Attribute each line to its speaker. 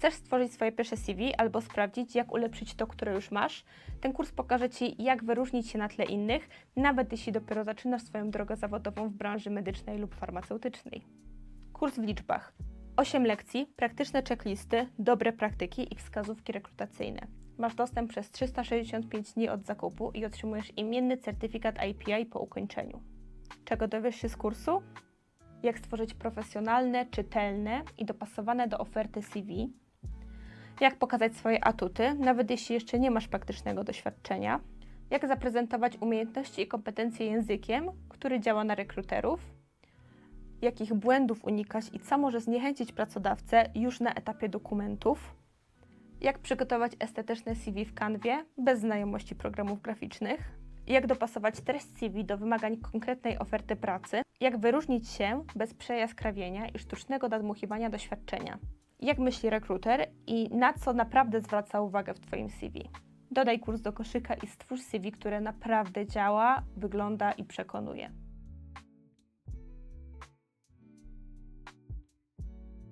Speaker 1: Chcesz stworzyć swoje pierwsze CV albo sprawdzić, jak ulepszyć to, które już masz? Ten kurs pokaże Ci, jak wyróżnić się na tle innych, nawet jeśli dopiero zaczynasz swoją drogę zawodową w branży medycznej lub farmaceutycznej. Kurs w liczbach. 8 lekcji, praktyczne checklisty, dobre praktyki i wskazówki rekrutacyjne. Masz dostęp przez 365 dni od zakupu i otrzymujesz imienny certyfikat IPI po ukończeniu. Czego dowiesz się z kursu? Jak stworzyć profesjonalne, czytelne i dopasowane do oferty CV, jak pokazać swoje atuty, nawet jeśli jeszcze nie masz praktycznego doświadczenia, jak zaprezentować umiejętności i kompetencje językiem, który działa na rekruterów, jakich błędów unikać i co może zniechęcić pracodawcę już na etapie dokumentów, jak przygotować estetyczne CV w kanwie bez znajomości programów graficznych, jak dopasować treść CV do wymagań konkretnej oferty pracy, jak wyróżnić się bez przejaskrawienia i sztucznego nadmuchiwania doświadczenia, jak myśli rekruter i na co naprawdę zwraca uwagę w Twoim CV. Dodaj kurs do koszyka i stwórz CV, które naprawdę działa, wygląda i przekonuje.